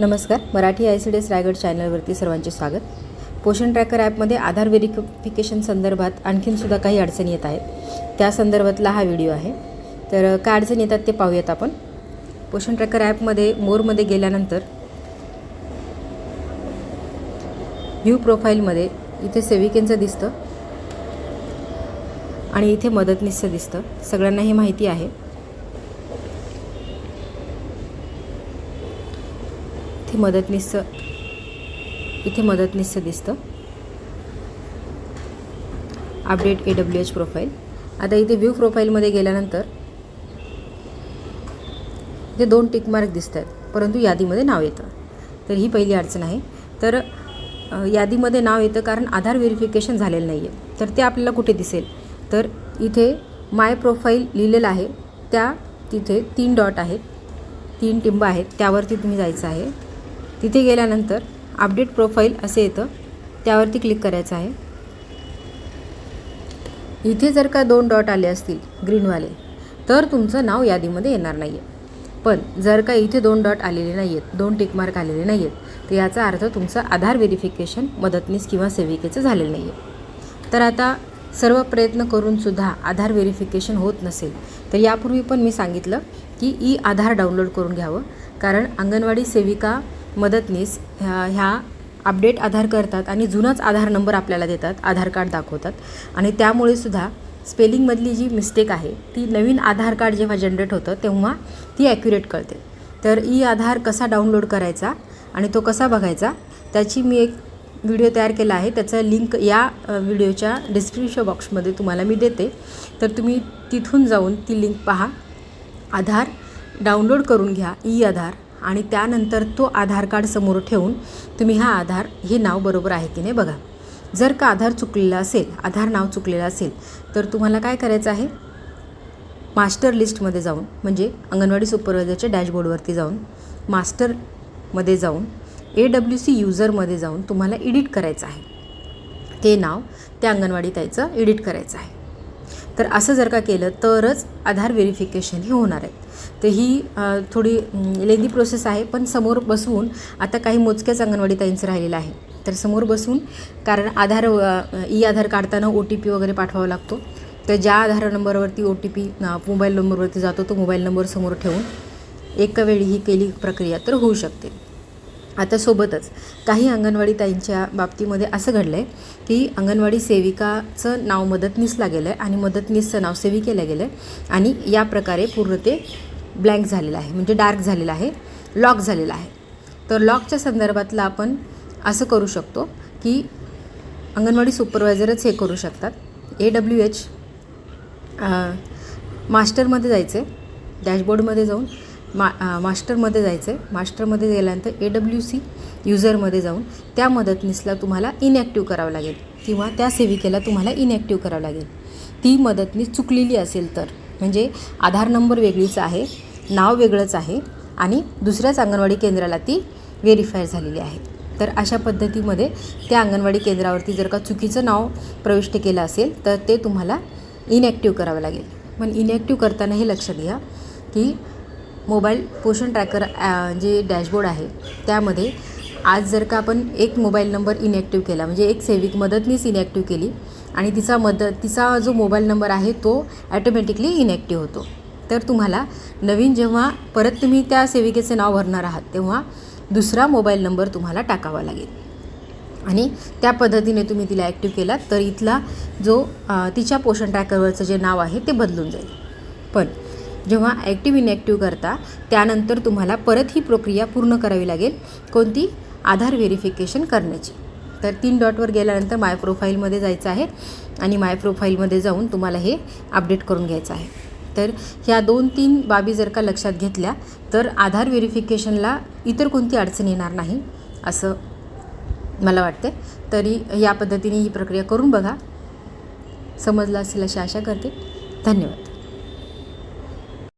नमस्कार Marathi I C D S Raigad चॅनलवरती सर्वांचे स्वागत. पोषण ट्रॅकर ॲपमध्ये आधार व्हेरिफिकेशन संदर्भात आणखीनसुद्धा काही अडचणी येत आहेत. त्या संदर्भातला हा व्हिडिओ आहे. तर काय अडचणी येतात ते पाहूयात आपण. पोषण ट्रॅकर ॲपमध्ये मोरमध्ये गेल्यानंतर व्ह्यू प्रोफाईलमध्ये इथे सेविकेंचं दिसतं आणि इथे मदतनीसचं दिसतं. सगळ्यांना ही माहिती आहे. इथे मदतनीसचं इथे मदतनीसचं दिसतं. Update A W H profile आता इथे व्ह्यू प्रोफाईलमध्ये गेल्यानंतर इथे दोन टिक मार्क दिसत आहेत परंतु यादीमध्ये नाव येतं. तर ही पहिली अडचण आहे. तर यादीमध्ये नाव येतं कारण आधार व्हेरिफिकेशन झालेलं नाही आहे तर ते आपल्याला कुठे दिसेल? तर इथे माय प्रोफाईल लिहिलेलं आहे. त्या तिथे तीन डॉट आहेत. तीन टिंब आहेत. त्यावरती तुम्ही जायचं आहे. तिथे गेल्यानंतर अपडेट प्रोफाईल असे येतं. त्यावरती क्लिक करायचं आहे. इथे जर का दोन डॉट आले असतील ग्रीनवाले तर तुमचं नाव यादीमध्ये येणार नाही आहे पण जर का इथे दोन डॉट आलेले नाही आहेत दोन टिकमार्क आलेले नाही आहेत तर याचा अर्थ तुमचं आधार व्हेरिफिकेशन मदतनीस किंवा सेविकेचं झालेलं नाही आहे तर आता सर्व प्रयत्न करूनसुद्धा आधार व्हेरिफिकेशन होत नसेल तर यापूर्वी पण मी सांगितलं की ई आधार डाउनलोड करून घ्यावं. कारण अंगणवाडी सेविका मदतनीस ह्या ह्या अपडेट आधार करतात आणि जुनाच आधार नंबर आपल्याला देतात आधार कार्ड दाखवतात. आणि त्यामुळे सुद्धा स्पेलिंगमधली जी मिस्टेक आहे ती नवीन आधार कार्ड जेव्हा जनरेट होतं तेव्हा ती ॲक्युरेट कळते. तर ई आधार कसा डाउनलोड करायचा आणि तो कसा बघायचा त्याची मी एक व्हिडिओ तयार केला आहे. त्याचा लिंक या व्हिडिओच्या डिस्क्रिप्शन बॉक्समध्ये तुम्हाला मी देते. तर तुम्ही तिथून जाऊन ती लिंक पहा. आधार डाउनलोड करून घ्या ई आधार. आणि त्यानंतर तो आधार कार्ड समोर ठेवून तुम्ही हा आधार हे नाव बरोबर आहे की नाही बघा. जर का आधार चुकलेला असेल आधार नाव चुकलेलं असेल तर तुम्हाला काय करायचं आहे? मास्टर लिस्टमध्ये जाऊन म्हणजे अंगणवाडी सुपरवायझरच्या डॅशबोर्डवरती जाऊन मास्टरमध्ये जाऊन ए डब्ल्यू सी युजरमध्ये जाऊन तुम्हाला एडिट करायचं आहे. ते नाव त्या अंगणवाडी ताईचं एडिट करायचं आहे. तर असं जर का केलं तरच आधार व्हेरिफिकेशन ही होणार आहे. तर ही थोडी लेंदी प्रोसेस आहे पण समोर बसवून आता काही मोजक्याच अंगणवाडी ताईंचं राहिलेलं आहे. तर समोर बसून कारण आधार ई आधार काढताना ओ टी पी वगैरे पाठवावा लागतो. तर ज्या आधार नंबरवरती ओ टी पी मोबाईल नंबरवरती जातो तो मोबाईल नंबर समोर ठेवून एका वेळी ही केली प्रक्रिया तर होऊ शकते. आता सोबतच काही अंगणवाडी ताईंच्या बाबतीमध्ये असं घडलं आहे की अंगणवाडी सेविकाचं नाव मदतनीसला गेलं आहे आणि मदतनीसचं नाव सेविकेला गेलं आहे आणि या प्रकारे पूर्ण ते ब्लँक झालेलं आहे म्हणजे डार्क झालेलं आहे लॉक झालेलं आहे. तर लॉकच्या संदर्भातलं आपण असं करू शकतो की अंगणवाडी सुपरवायझरच हे करू शकतात. ए डब्ल्यू एच मास्टरमध्ये जायचं आहे डॅशबोर्डमध्ये जाऊन मा मास्टरमध्ये जायचं आहे मास्टरमध्ये गेल्यानंतर ए डब्ल्यू सी युजरमध्ये जाऊन त्या मदतनीसला तुम्हाला इनॲक्टिव्ह करावं लागेल किंवा त्या सेविकेला तुम्हाला इनॲक्टिव्ह करावं लागेल. ती मदतनीस चुकलेली असेल तर म्हणजे आधार नंबर वेगळीच आहे नाव वेगळंच आहे आणि दुसऱ्याच अंगणवाडी केंद्राला ती व्हेरीफाय झालेली आहे. तर अशा पद्धतीमध्ये त्या अंगणवाडी केंद्रावरती जर का चुकीचं नाव प्रविष्ट केलं असेल तर ते तुम्हाला इनॲक्टिव्ह करावं लागेल. पण इनॲक्टिव्ह करताना हे लक्षात घ्या की मोबाईल पोषण ट्रॅकर जे डॅशबोर्ड आहे त्यामध्ये आज जर का आपण एक मोबाईल नंबर इनॅक्टिव्ह केला म्हणजे एक सेविक मदतनीस इनॅक्टिव्ह केली आणि तिचा मदत तिचा जो मोबाईल नंबर आहे तो ॲटोमॅटिकली इनॅक्टिव्ह होतो. तर तुम्हाला नवीन जेव्हा परत तुम्ही त्या सेविकेचे नाव भरणार आहात तेव्हा दुसरा मोबाईल नंबर तुम्हाला टाकावा लागेल. आणि त्या पद्धतीने तुम्ही तिला ॲक्टिव्ह केलात तर इथला जो तिच्या पोषण ट्रॅकरवरचं जे नाव आहे ते बदलून जाईल. पण जेव्हा ॲक्टिव्ह इनॅक्टिव्ह करता त्यानंतर तुम्हाला परत ही प्रक्रिया पूर्ण करावी लागेल कोणती? आधार व्हेरिफिकेशन करण्याची. तर तीन डॉटवर गेल्यानंतर माय प्रोफाईलमध्ये जायचं आहे आणि माय प्रोफाईलमध्ये जाऊन तुम्हाला हे अपडेट करून घ्यायचं आहे. तर ह्या दोन तीन बाबी जर का लक्षात घेतल्या तर आधार व्हेरिफिकेशनला इतर कोणती अडचण येणार नाही असं मला वाटते तरी या पद्धतीने ही प्रक्रिया करून बघा. समजलं असेल अशी आशा करते. धन्यवाद.